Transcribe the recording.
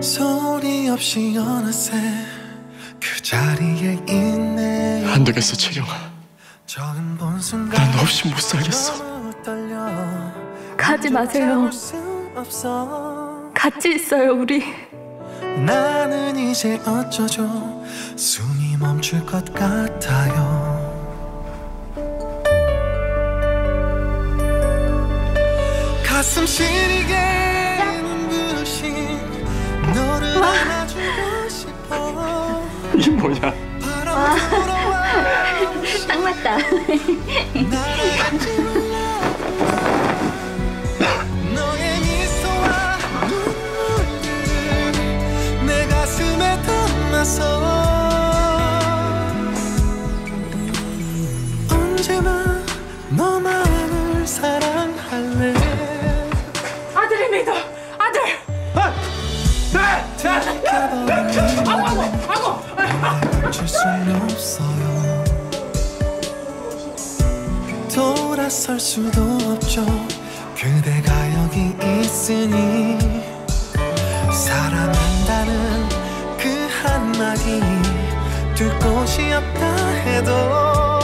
소리 없이 어느새 그 자리에 있네. 안 되겠어 채경아. 난 너 없이 못 살겠어. 가지 마세요. 같이 있어요, 우리. 나는 이제 어쩌죠? 숨이 멈출 것 같아요. 가슴 시리게 이게 뭐냐 바람 불어와 딱 맞다. 나를 같이 너의 미소와 눈물들 내 가슴에 담아서 언제나 너만을 사랑할래 아들을 믿어. 아들. 멈출 수는 없어요. 돌아설 수도 없죠. 그대가 여기 있으니 사랑한다는 그 한마디. 둘 곳이 없다 해도